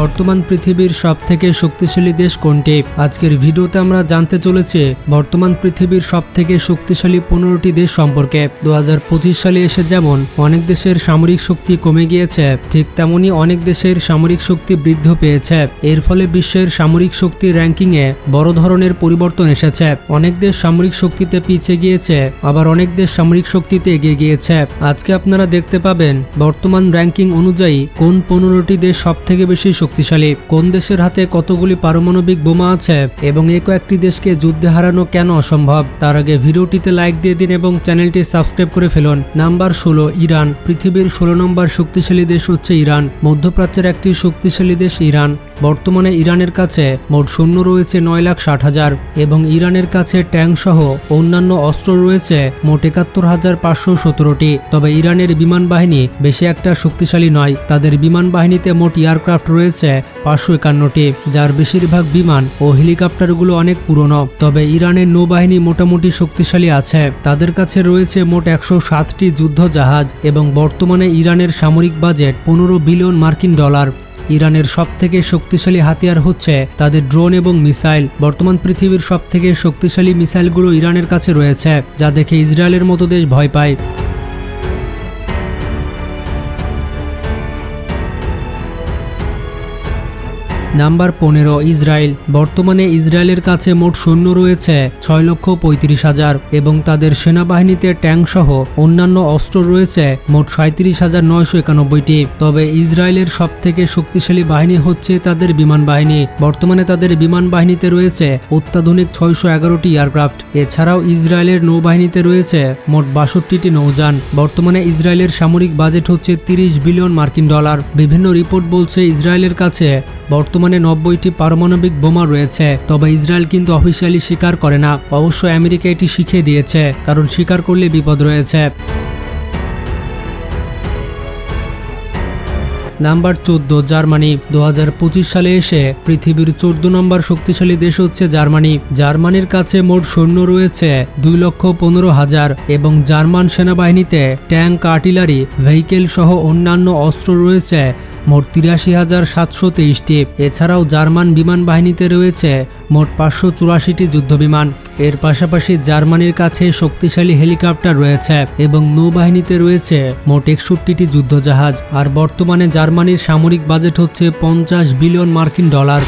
বর্তমান পৃথিবীর সবথেকে শক্তিশালী দেশ কোনটি? আজকের ভিডিওতে আমরা জানতে চলেছি বর্তমান পৃথিবীর সবথেকে শক্তিশালী পনেরোটি দেশ সম্পর্কে। দু হাজার পঁচিশ সালে এসে যেমন অনেক দেশের সামরিক শক্তি কমে গিয়েছে, ঠিক তেমনি অনেক দেশের সামরিক শক্তি বৃদ্ধি পেয়েছে। এর ফলে বিশ্বের সামরিক শক্তির র্যাঙ্কিংয়ে বড় ধরনের পরিবর্তন এসেছে। অনেক দেশ সামরিক শক্তিতে পিছিয়ে গিয়েছে, আবার অনেক দেশ সামরিক শক্তিতে এগিয়ে গিয়েছে। আজকে আপনারা দেখতে পাবেন বর্তমান র্যাঙ্কিং অনুযায়ী কোন পনেরোটি দেশ সব থেকে বেশি শক্তিশালী। কোন দেশের হাতে কতগুলি পারমাণবিক বোমা আছে এবং এ কয়েকটি দেশকে যুদ্ধে হারানো কেন অসম্ভব? তার আগে ভিডিওটিতে লাইক দিয়ে দিন এবং চ্যানেলটি সাবস্ক্রাইব করে ফেলুন। নাম্বার ষোলো, ইরান। পৃথিবীর ষোলো নম্বর শক্তিশালী দেশ হচ্ছে ইরান। মধ্যপ্রাচ্যের একটি শক্তিশালী দেশ ইরান। বর্তমানে ইরানের কাছে মোট সৈন্য রয়েছে নয় লাখ ষাট হাজার এবং ইরানের কাছে ট্যাঙ্ক সহ অন্যান্য অস্ত্র রয়েছে মোট একাত্তর হাজার পাঁচশো সতেরোটি। তবে ইরানের বিমান বাহিনী বেশি একটা শক্তিশালী নয়। তাদের বিমান বাহিনীতে মোট এয়ারক্রাফট রয়েছে পাঁচশো একান্নটি, যার বেশিরভাগ বিমান ও হেলিকপ্টারগুলো অনেক পুরনো। তবে ইরানের নৌবাহিনী মোটামুটি শক্তিশালী আছে। তাদের কাছে রয়েছে মোট একশো সাতটি যুদ্ধ জাহাজ এবং বর্তমানে ইরানের সামরিক বাজেট পনেরো বিলিয়ন মার্কিন ডলার। ইরানের সবথেকে শক্তিশালী হাতিয়ার হচ্ছে তাদের ড্রোন এবং মিসাইল। বর্তমান পৃথিবীর সবথেকে শক্তিশালী মিসাইলগুলো ইরানের কাছে রয়েছে, যা দেখে ইসরায়েলের মতো দেশ ভয় পায়। নাম্বার পনেরো, ইসরায়েল। বর্তমানে ইসরায়েলের কাছে মোট সৈন্য রয়েছে ছয় লক্ষ পঁয়ত্রিশ হাজার এবং তাদের সেনাবাহিনীতে ট্যাঙ্ক সহ অন্যান্য অস্ত্র রয়েছে মোট সাঁত্রিশ হাজার নয়শো একানব্বইটি। তবে ইসরায়েলের সবথেকে শক্তিশালী বাহিনী হচ্ছে তাদের বিমান বাহিনী। বর্তমানে তাদের বিমান বাহিনীতে রয়েছে অত্যাধুনিক ছয়শো এগারোটি এয়ারক্রাফট। এছাড়াও ইসরায়েলের নৌবাহিনীতে রয়েছে মোট বাষট্টিটি নৌযান। বর্তমানে ইসরায়েলের সামরিক বাজেট হচ্ছে তিরিশ বিলিয়ন মার্কিন ডলার। বিভিন্ন রিপোর্ট বলছে ইসরায়েলের কাছে বর্তমানে নব্বইটি পারমাণবিক বোমা রয়েছে, তবে ইসরায়েল কিন্তু অফিসিয়ালি স্বীকার করে না। অবশ্য আমেরিকা এটি শিখিয়ে দিয়েছে, কারণ স্বীকার করলে বিপদ রয়েছে। নাম্বার চোদ্দ, জার্মানি। দুহাজার পঁচিশ সালে এসে পৃথিবীর চোদ্দ নম্বর শক্তিশালী দেশ হচ্ছে জার্মানি। জার্মানির কাছে মোট সৈন্য রয়েছে দুই লক্ষ পনেরো হাজার এবং জার্মান সেনাবাহিনীতে ট্যাঙ্ক, আর্টিলারি, ভেহিকেল সহ অন্যান্য অস্ত্র রয়েছে মোট তিরাশি হাজার সাতশো তেইশটি। এছাড়াও জার্মান বিমান বাহিনীতে রয়েছে মোট পাঁচশো চুরাশিটি যুদ্ধবিমান। এর পাশাপাশি জার্মানির কাছে শক্তিশালী হেলিকপ্টার রয়েছে এবং নৌবাহিনীতে রয়েছে মোট একষট্টিটি যুদ্ধজাহাজ। আর বর্তমানে জার্মানির সামরিক বাজেট হচ্ছে পঞ্চাশ বিলিয়ন মার্কিন ডলার।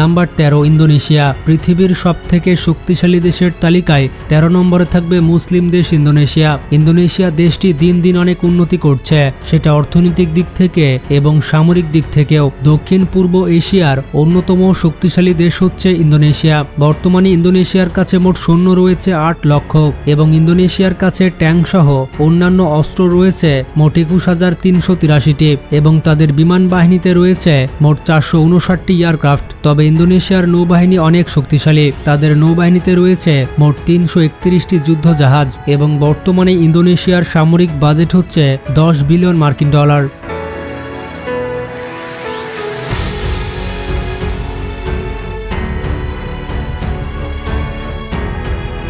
নাম্বার তেরো, ইন্দোনেশিয়া। পৃথিবীর সব থেকে শক্তিশালী দেশের তালিকায় তেরো নম্বরে থাকবে মুসলিম দেশ ইন্দোনেশিয়া। ইন্দোনেশিয়া দেশটি দিন দিন অনেক উন্নতি করছে। সেটা অর্থনৈতিক দিক থেকে এবং সামরিক দিক থেকেও। দক্ষিণ পূর্ব এশিয়ার অন্যতম শক্তিশালী দেশ হচ্ছে ইন্দোনেশিয়া। বর্তমানে ইন্দোনেশিয়ার কাছে মোট সৈন্য রয়েছে আট লক্ষ এবং ইন্দোনেশিয়ার কাছে ট্যাঙ্ক সহ অন্যান্য অস্ত্র রয়েছে মোট একুশ হাজার তিনশো তিরাশিটি এবং তাদের বিমান বাহিনীতে রয়েছে মোট চারশো উনষাটটি এয়ারক্রাফট। তবে ইন্দোনেশিয়ার নৌবাহিনী অনেক শক্তিশালী। তাদের নৌবাহিনীতে রয়েছে মোট তিনশো একত্রিশটি যুদ্ধ জাহাজ এবং বর্তমানে ইন্দোনেশিয়ার সামরিক বাজেট হচ্ছে দশ বিলিয়ন মার্কিন ডলার।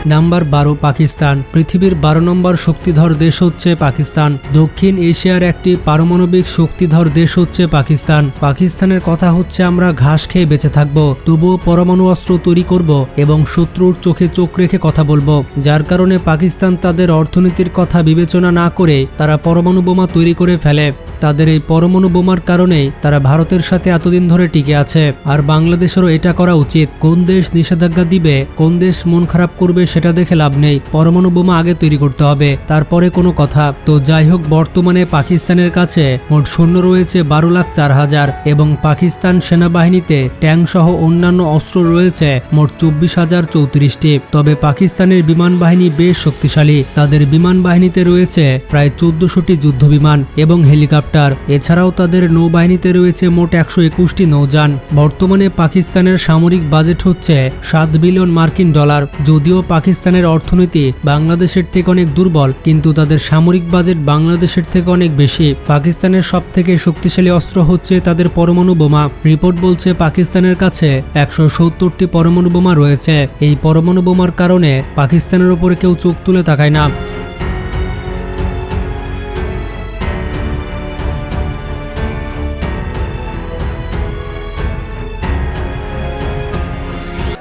নাম্বার বারো পাকিস্তান। পৃথিবীর বারো নম্বর শক্তিধর দেশ হচ্ছে পাকিস্তান। দক্ষিণ এশিয়ার একটি পারমাণবিক শক্তিধর দেশ হচ্ছে পাকিস্তান। পাকিস্তানের কথা হচ্ছে, আমরা ঘাস খেয়ে বেঁচে থাকব, তবুও পরমাণু অস্ত্র তৈরি করব এবং শত্রুর চোখে চোখ রেখে কথা বলব। যার কারণে পাকিস্তান তাদের অর্থনীতির কথা বিবেচনা না করে তারা পরমাণু বোমা তৈরি করে ফেলে। তাদের এই পরমাণু বোমার কারণেই তারা ভারতের সাথে এতদিন ধরে টিকে আছে। আর বাংলাদেশেরও এটা করা উচিত। কোন দেশ নিষেধাজ্ঞা দিবে, কোন দেশ মন খারাপ করবে সেটা দেখে লাভ নেই। পরমাণু বোমা আগে তৈরি করতে হবে। তারপরে কোনো কথা। তো যাই হোক, বর্তমানে পাকিস্তানের কাছে মোট সৈন্য রয়েছে বারো লাখ চার হাজার এবং পাকিস্তান সেনাবাহিনীতে ট্যাঙ্ক সহ অন্যান্য অস্ত্র রয়েছে মোট চব্বিশ হাজার চৌত্রিশটি। তবে পাকিস্তানের বিমান বাহিনী বেশ শক্তিশালী। তাদের বিমান বাহিনীতে রয়েছে প্রায় চোদ্দশোটি যুদ্ধ বিমান এবং হেলিকপ্টার। এছাড়াও তাদের নৌবাহিনীতে রয়েছে মোট একশো একুশটি নৌযান। বর্তমানে পাকিস্তানের সামরিক বাজেট হচ্ছে সাত বিলিয়ন মার্কিন ডলার। যদিও পাকিস্তানের অর্থনীতি বাংলাদেশের থেকে অনেক দুর্বল, কিন্তু তাদের সামরিক বাজেট বাংলাদেশের থেকে অনেক বেশি। পাকিস্তানের সব থেকে শক্তিশালী অস্ত্র হচ্ছে তাদের পরমাণু বোমা। রিপোর্ট বলছে পাকিস্তানের কাছে একশো সত্তরটি পরমাণু বোমা রয়েছে। এই পরমাণু বোমার কারণে পাকিস্তানের উপরে কেউ চোখ তুলে তাকায় না।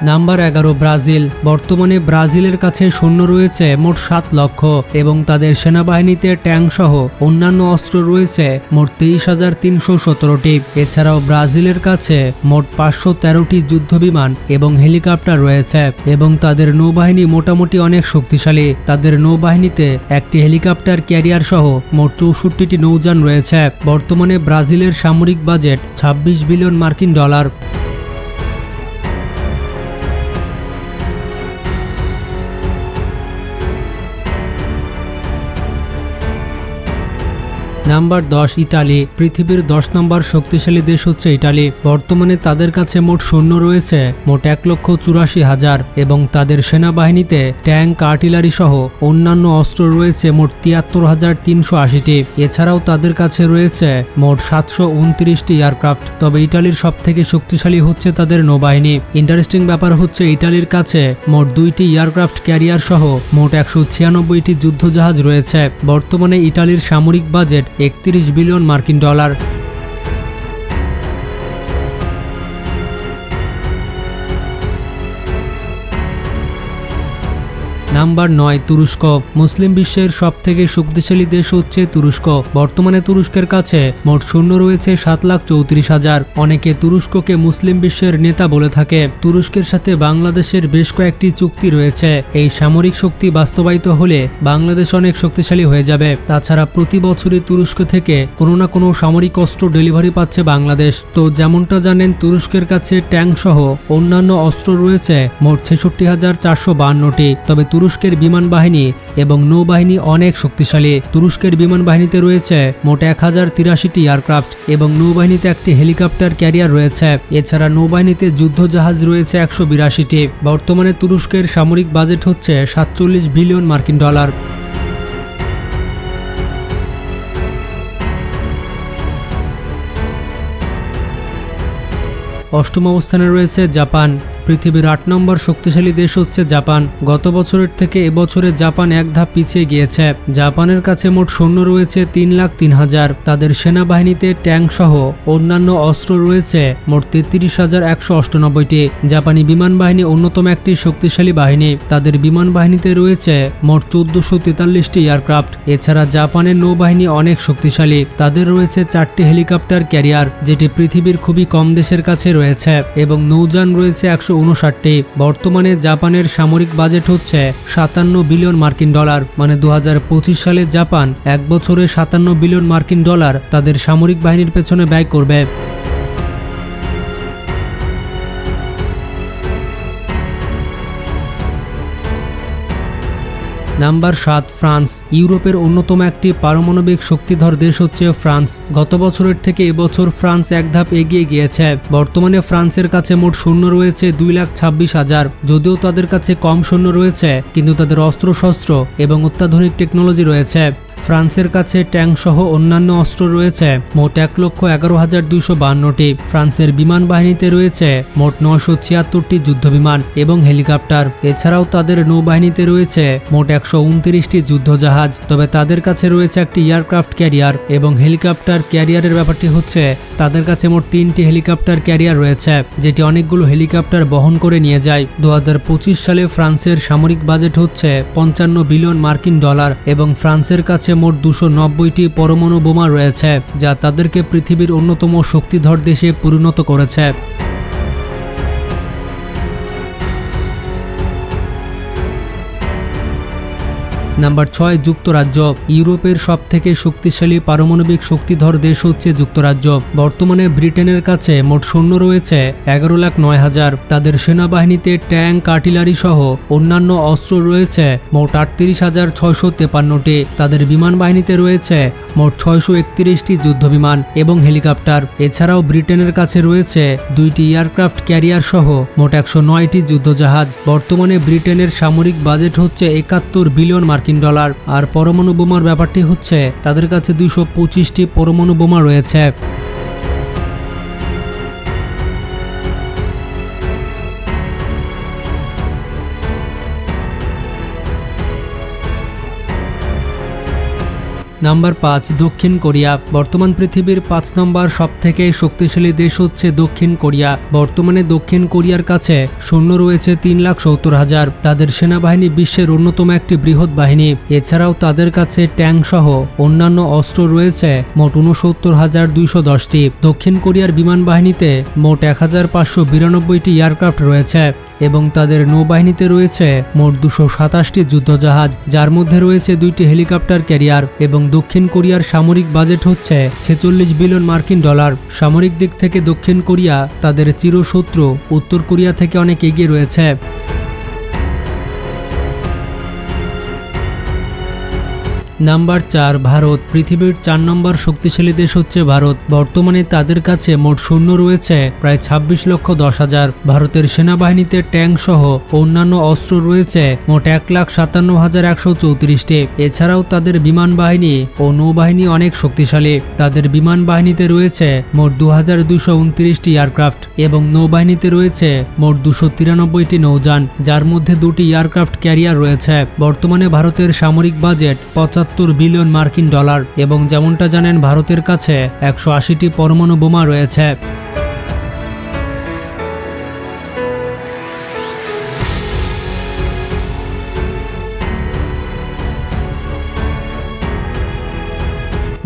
নাম্বার এগারো ব্রাজিল। বর্তমানে ব্রাজিলের কাছে সৈন্য রয়েছে মোট সাত লক্ষ এবং তাদের সেনাবাহিনীতে ট্যাঙ্ক সহ অন্যান্য অস্ত্র রয়েছে মোট তেইশ হাজার তিনশো সতেরোটি। এছাড়াও ব্রাজিলের কাছে মোট পাঁচশো তেরোটি যুদ্ধবিমান এবং হেলিকপ্টার রয়েছে এবং তাদের নৌবাহিনী মোটামুটি অনেক শক্তিশালী। তাদের নৌবাহিনীতে একটি হেলিকপ্টার ক্যারিয়ার সহ মোট চৌষট্টিটি নৌযান রয়েছে। বর্তমানে ব্রাজিলের সামরিক বাজেট ছাব্বিশ বিলিয়ন মার্কিন ডলার। নাম্বার দশ ইটালি পৃথিবীর দশ নম্বর শক্তিশালী দেশ হচ্ছে ইটালি বর্তমানে তাদের কাছে মোট সৈন্য রয়েছে মোট এক লক্ষ চুরাশি হাজার এবং তাদের সেনাবাহিনীতে ট্যাঙ্ক, আর্টিলারি সহ অন্যান্য অস্ত্র রয়েছে মোট তিয়াত্তর হাজার তিনশো আশিটি। এছাড়াও তাদের কাছে রয়েছে মোট সাতশো উনত্রিশটি এয়ারক্রাফট। তবে ইটালির সব থেকে শক্তিশালী হচ্ছে তাদের নৌবাহিনী। ইন্টারেস্টিং ব্যাপার হচ্ছে ইটালির কাছে মোট দুইটি এয়ারক্রাফট ক্যারিয়ার সহ মোট একশো ছিয়ানব্বইটি যুদ্ধজাহাজ রয়েছে। বর্তমানে ইটালির সামরিক বাজেট একত্রিশ বিলিয়ন মার্কিন ডলার নাম্বার নয়, তুরস্ক। মুসলিম বিশ্বের সব থেকে শক্তিশালী দেশ হচ্ছে তুরস্ক। বর্তমানে তুরস্কের কাছে মোট শূন্য রয়েছে সাত লাখ চৌত্রিশ হাজার। অনেকে তুরস্ককে মুসলিম বিশ্বের নেতা বলে থাকে। তুরস্কের সাথে বাংলাদেশের বেশ কয়েকটি চুক্তি রয়েছে। এই সামরিক শক্তি বাস্তবায়িত হলে বাংলাদেশ অনেক শক্তিশালী হয়ে যাবে। তাছাড়া প্রতি বছরই তুরস্ক থেকে কোনো না কোনো সামরিক অস্ত্র ডেলিভারি পাচ্ছে বাংলাদেশ। তো যেমনটা জানেন, তুরস্কের কাছে ট্যাঙ্ক সহ অন্যান্য অস্ত্র রয়েছে মোট ছেষট্টি হাজার চারশো বান্নটি। তবে তুরস্কের বিমান বাহিনী এবং নৌবাহিনী অনেক শক্তিশালী। তুরস্কের বিমান বাহিনীতে রয়েছে মোট এক হাজার তিরাশিটি এয়ারক্রাফট এবং নৌবাহিনীতে একটি হেলিকপ্টার ক্যারিয়ার রয়েছে। এছাড়া নৌবাহিনীতে যুদ্ধজাহাজ রয়েছে একশো বিরাশিটি। বর্তমানে তুরস্কের সামরিক বাজেট হচ্ছে সাতচল্লিশ বিলিয়ন মার্কিন ডলার। অষ্টম অবস্থানে রয়েছে জাপান। পৃথিবীর আট নম্বর শক্তিশালী দেশ হচ্ছে জাপান। গত বছরের থেকে এবছরে জাপান এক ধাপ পিছিয়ে গিয়েছে। জাপানের কাছে মোট সৈন্য রয়েছে তিন লাখ তিন হাজার। তাদের সেনাবাহিনীতে ট্যাঙ্ক সহ অন্যান্য অস্ত্র রয়েছে মোট তেত্রিশ হাজার একশো অষ্টানব্বইটি। জাপানি বিমান বাহিনী অন্যতম একটি শক্তিশালী বাহিনী। তাদের বিমান বাহিনীতে রয়েছে মোট চোদ্দশো তেতাল্লিশটি এয়ারক্রাফট। এছাড়া জাপানের নৌবাহিনী অনেক শক্তিশালী। তাদের রয়েছে চারটি হেলিকপ্টার ক্যারিয়ার, যেটি পৃথিবীর খুবই কম দেশের কাছে রয়েছে। এবং নৌযান রয়েছে একশো উনষাটটি বর্তমানে জাপানের সামরিক বাজেট হচ্ছে সাতান্ন বিলিয়ন মার্কিন ডলার মানে দু হাজার পঁচিশ সালে জাপান এক বছরে সাতান্ন বিলিয়ন মার্কিন ডলার তাদের সামরিক বাহিনীর পেছনে ব্যয় করবে। নাম্বার সাত, ফ্রান্স। ইউরোপের অন্যতম একটি পারমাণবিক শক্তিধর দেশ হচ্ছে ফ্রান্স। গত বছরের থেকে এবছর ফ্রান্স এক ধাপ এগিয়ে গিয়েছে। বর্তমানে ফ্রান্সের কাছে মোট শূন্য রয়েছে দুই লাখ ছাব্বিশ হাজার। যদিও তাদের কাছে কম শূন্য রয়েছে, কিন্তু তাদের অস্ত্রশস্ত্র এবং অত্যাধুনিক টেকনোলজি রয়েছে। ফ্রান্সের কাছে ট্যাঙ্ক সহ অন্যান্য অস্ত্র রয়েছে, মোট এক লক্ষ এগারো হাজার দুইশো বান্নটি। ফ্রান্সের বিমান বাহিনীতে রয়েছে, মোট নশো ছিয়াত্তরটি যুদ্ধবিমান এবং হেলিকপ্টার। এছাড়াও তাদের নৌবাহিনীতে রয়েছে, মোট একশো উনত্রিশটি যুদ্ধজাহাজ। তবে তাদের কাছে রয়েছে একটি এয়ারক্রাফট ক্যারিয়ার এবং হেলিকপ্টার ক্যারিয়ারের ব্যাপারটি হচ্ছে, তাদের কাছে মোট তিনটি হেলিকপ্টার ক্যারিয়ার রয়েছে, যেটি অনেকগুলো হেলিকপ্টার বহন করে নিয়ে যায়। দু হাজার পঁচিশ সালে ফ্রান্সের সামরিক বাজেট হচ্ছে পঞ্চান্ন বিলিয়ন মার্কিন ডলার এবং ফ্রান্সের কাছে মোট দুশো নব্বইটি পরমাণু বোমা রয়েছে যা তাদেরকে পৃথিবীর অন্যতম শক্তিধর দেশে পরিণত করেছে। নাম্বার ছয়, যুক্তরাজ্য। ইউরোপের সব থেকে শক্তিশালী পারমাণবিক শক্তিধর দেশ হচ্ছে যুক্তরাজ্য। বর্তমানে ব্রিটেনের কাছে মোট সৈন্য রয়েছে এগারো লাখ নয় হাজার। তাদের সেনাবাহিনীতে ট্যাঙ্ক, আর্টিলারি সহ অন্যান্য অস্ত্র রয়েছে মোট আটত্রিশ হাজার ছয়শো তেপান্নটি। তাদের বিমান বাহিনীতে রয়েছে মোট ছয়শো একত্রিশটি যুদ্ধবিমান এবং হেলিকপ্টার। এছাড়াও ব্রিটেনের কাছে রয়েছে দুইটি এয়ারক্রাফট ক্যারিয়ার সহ মোট একশো নয়টি যুদ্ধজাহাজ। বর্তমানে ব্রিটেনের সামরিক বাজেট হচ্ছে একাত্তর বিলিয়ন মার্কিন ডলার। আর পরমাণু বোমার ব্যাপারটি হচ্ছে তাদের কাছে দুইশো পঁচিশটি পরমাণু বোমা রয়েছে। নাম্বার পাঁচ, দক্ষিণ কোরিয়া। বর্তমান পৃথিবীর পাঁচ নম্বর সবথেকে শক্তিশালী দেশ হচ্ছে দক্ষিণ কোরিয়া। বর্তমানে দক্ষিণ কোরিয়ার কাছে সৈন্য রয়েছে তিন লাখ সত্তর হাজার। তাদের সেনাবাহিনী বিশ্বের অন্যতম একটি বৃহৎ বাহিনী। এছাড়াও তাদের কাছে ট্যাঙ্ক সহ অন্যান্য অস্ত্র রয়েছে মোট উনসত্তর হাজার দুইশো দশটি। দক্ষিণ কোরিয়ার বিমান বাহিনীতে মোট এক হাজার পাঁচশো বিরানব্বইটি এয়ারক্রাফট রয়েছে। এবং তাদের নৌবাহিনীতে রয়েছে মোট দুশো সাতাশটি যুদ্ধজাহাজ, যার মধ্যে রয়েছে দুইটি হেলিকপ্টার ক্যারিয়ার এবং দক্ষিণ কোরিয়ার সামরিক বাজেট হচ্ছে ছেচল্লিশ বিলিয়ন মার্কিন ডলার। সামরিক দিক থেকে দক্ষিণ কোরিয়া তাদের চিরশত্রু, উত্তর কোরিয়া থেকে অনেক এগিয়ে রয়েছে। নাম্বার চার, ভারত। পৃথিবীর চার নম্বর শক্তিশালী দেশ হচ্ছে ভারত। বর্তমানে তাদের কাছে মোট শূন্য রয়েছে প্রায় ছাব্বিশ লক্ষ দশ হাজার। ভারতের সেনাবাহিনীতে ট্যাঙ্ক সহ অন্যান্য অস্ত্র রয়েছে মোট এক লাখ সাতান্ন হাজার একশো চৌত্রিশটি। এছাড়াও তাদের বিমান বাহিনী ও নৌবাহিনী অনেক শক্তিশালী। তাদের বিমান বাহিনীতে রয়েছে মোট দু হাজার দুশো উনত্রিশটি এয়ারক্রাফট এবং নৌবাহিনীতে রয়েছে মোট দুশো তিরানব্বইটি নৌযান, যার মধ্যে দুটি এয়ারক্রাফট ক্যারিয়ার রয়েছে। বর্তমানে ভারতের সামরিক বাজেট পঁচাত্তর বিলিয়ন মার্কিন ডলার এবং যেমনটা জানেন ভারতের কাছে একশো আশিটি পরমাণু বোমা রয়েছে।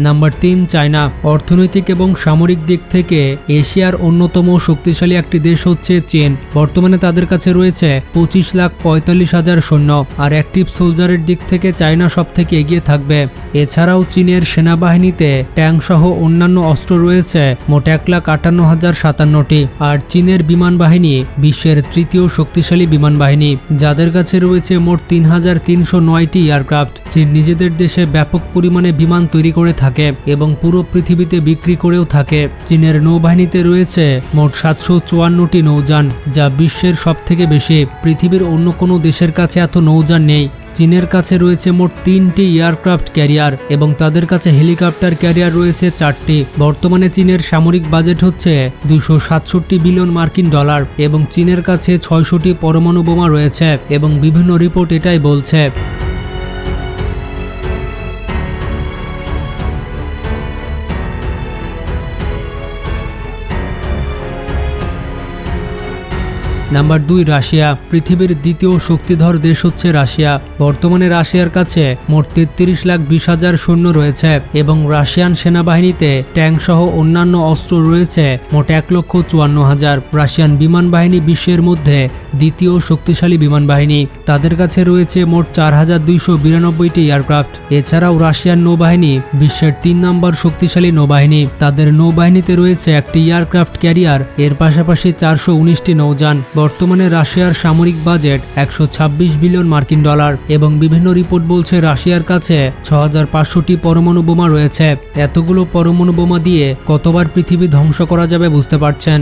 নাম্বার তিন, চায়না অর্থনৈতিক এবং সামরিক দিক থেকে এশিয়ার অন্যতম শক্তিশালী একটি দেশ হচ্ছে চীন। বর্তমানে তাদের কাছে রয়েছে পঁচিশ লাখ পঁয়তাল্লিশ হাজার সৈন্য আর অ্যাক্টিভ সোলজারের দিক থেকে চায়না সব থেকে এগিয়ে থাকবে। এছাড়াও চীনের সেনাবাহিনীতে ট্যাঙ্ক সহ অন্যান্য অস্ত্র রয়েছে, মোট এক লাখ আটান্ন হাজার সাতান্নটি। আর চীনের বিমান বাহিনী বিশ্বের তৃতীয় শক্তিশালী বিমান বাহিনী, যাদের কাছে রয়েছে মোট তিন হাজার তিনশো নয়টি এয়ারক্রাফট। চীন নিজেদের দেশে ব্যাপক পরিমাণে বিমান তৈরি করে থাকে। এবং পুরো পৃথিবীতে বিক্রি করেও থাকে। চীনের নৌবাহিনীতে রয়েছে মোট সাতশো চুয়ান্নটি নৌযান, যা বিশ্বের সব থেকে বেশি। পৃথিবীর অন্য কোনো দেশের কাছে এত নৌযান নেই। চীনের কাছে রয়েছে মোট তিনটি এয়ারক্রাফট ক্যারিয়ার এবং তাদের কাছে হেলিকপ্টার ক্যারিয়ার রয়েছে চারটি। বর্তমানে চীনের সামরিক বাজেট হচ্ছে দুশো সাতষট্টি বিলিয়ন মার্কিন ডলার এবং চীনের কাছে ছয়শটি পরমাণু বোমা রয়েছে এবং বিভিন্ন রিপোর্ট এটাই বলছে। নাম্বার দুই, রাশিয়া। পৃথিবীর দ্বিতীয় শক্তিধর দেশ হচ্ছে রাশিয়া। বর্তমানে রাশিয়ার কাছে মোট তেত্রিশ লাখ বিশ হাজার সৈন্য রয়েছে এবং রাশিয়ান সেনাবাহিনীতে ট্যাঙ্ক সহ অন্যান্য অস্ত্র রয়েছে মোট এক লক্ষ চুয়ান্ন হাজার। রাশিয়ান বিমান বাহিনী বিশ্বের মধ্যে দ্বিতীয় শক্তিশালী বিমান বাহিনী। তাদের কাছে রয়েছে মোট চার হাজার দুইশো বিরানব্বইটি এয়ারক্রাফট। এছাড়াও রাশিয়ান নৌবাহিনী বিশ্বের তিন নম্বর শক্তিশালী নৌবাহিনী। তাদের নৌবাহিনীতে রয়েছে একটি এয়ারক্রাফট ক্যারিয়ার, এর পাশাপাশি চারশো উনিশটি নৌযান। বর্তমানে রাশিয়ার সামরিক বাজেট একশো ছাব্বিশ বিলিয়ন মার্কিন ডলার এবং বিভিন্ন রিপোর্ট বলছে রাশিয়ার কাছে ছ পরমাণু বোমা রয়েছে। এতগুলো পরমাণু বোমা দিয়ে কতবার পৃথিবী ধ্বংস করা যাবে বুঝতে পারছেন।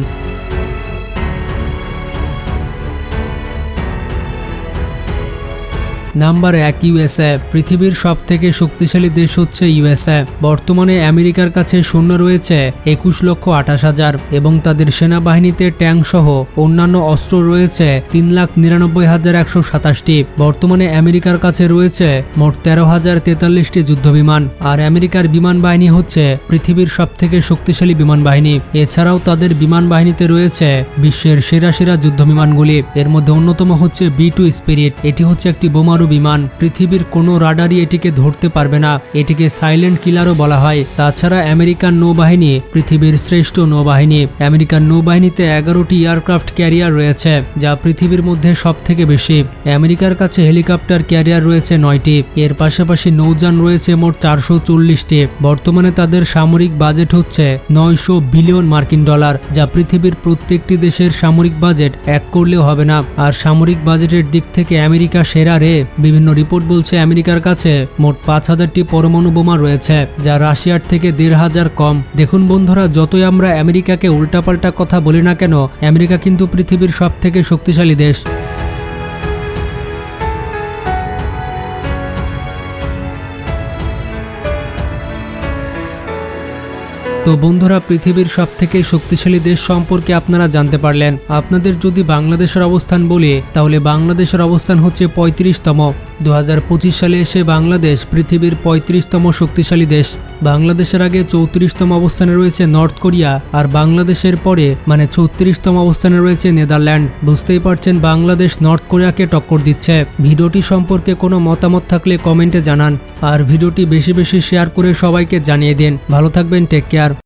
নাম্বার এক ইউএসএ। পৃথিবীর সব থেকে শক্তিশালী দেশ হচ্ছে ইউএসএ। বর্তমানে আমেরিকার কাছে সৈন্য রয়েছে একুশ লক্ষ আঠাশ হাজার এবং তাদের সেনাবাহিনীতে ট্যাঙ্ক সহ অন্যান্য অস্ত্র রয়েছে তিন লাখ নিরানব্বই হাজার একশো সাতাশটি। বর্তমানে আমেরিকার কাছে রয়েছে মোট তেরো হাজার তেতাল্লিশটি যুদ্ধবিমান। আর আমেরিকার বিমান বাহিনী হচ্ছে পৃথিবীর সব থেকে শক্তিশালী বিমান বাহিনী। এছাড়াও তাদের বিমান বাহিনীতে রয়েছে বিশ্বের সেরা সেরা যুদ্ধবিমানগুলি। এর মধ্যে অন্যতম হচ্ছে বি টু স্পিরিট। এটি হচ্ছে একটি বোমারু বিমান, পৃথিবীর কোনো রাডারই এটিকে ধরতে পারবে না। এটিকে সাইলেন্ট কিলারও বলা হয়। তাছাড়া আমেরিকান নৌবাহিনী পৃথিবীর শ্রেষ্ঠ নৌবাহিনী। আমেরিকান নৌবাহিনীতে এগারোটি এয়ারক্রাফট ক্যারিয়ার রয়েছে, যা পৃথিবীর মধ্যে সব থেকে বেশি। আমেরিকার কাছে হেলিকপ্টার ক্যারিয়ার রয়েছে নয়টি। এর পাশাপাশি নৌযান রয়েছে মোট চারশো চল্লিশটি। বর্তমানে তাদের সামরিক বাজেট হচ্ছে নয়শো বিলিয়ন মার্কিন ডলার, যা পৃথিবীর প্রত্যেকটি দেশের সামরিক বাজেট এক করলেও হবে না। আর সামরিক বাজেটের দিক থেকে আমেরিকা সেরা রে। বিভিন্ন রিপোর্ট বলছে আমেরিকার কাছে মোট পাঁচ হাজারটি পরমাণু বোমা রয়েছে, যা রাশিয়ার থেকে দেড় হাজার কম। দেখুন বন্ধুরা, যতই আমরা আমেরিকাকে উল্টাপাল্টা কথা বলি না কেন, আমেরিকা কিন্তু পৃথিবীর সব থেকে শক্তিশালী দেশ। তো বন্ধুরা, পৃথিবীর সব থেকে শক্তিশালী দেশ সম্পর্কে আপনারা জানতে পারলেন। আপনাদের যদি বাংলাদেশের অবস্থান বলি, তাহলে বাংলাদেশের অবস্থান হচ্ছে পঁয়ত্রিশতম। দু হাজার পঁচিশ সালে এসে বাংলাদেশ পৃথিবীর পঁয়ত্রিশতম শক্তিশালী দেশ। বাংলাদেশের আগে চৌত্রিশতম অবস্থানে রয়েছে নর্থ কোরিয়া আর বাংলাদেশের পরে মানে ছত্রিশতম অবস্থানে রয়েছে নেদারল্যান্ড। বুঝতেই পারছেন, বাংলাদেশ নর্থ কোরিয়াকে টক্কর দিচ্ছে। ভিডিওটি সম্পর্কে কোনো মতামত থাকলে কমেন্টে জানান। আর ভিডিওটি বেশি বেশি শেয়ার করে সবাইকে জানিয়ে দিন। ভালো থাকবেন, টেক কেয়ার।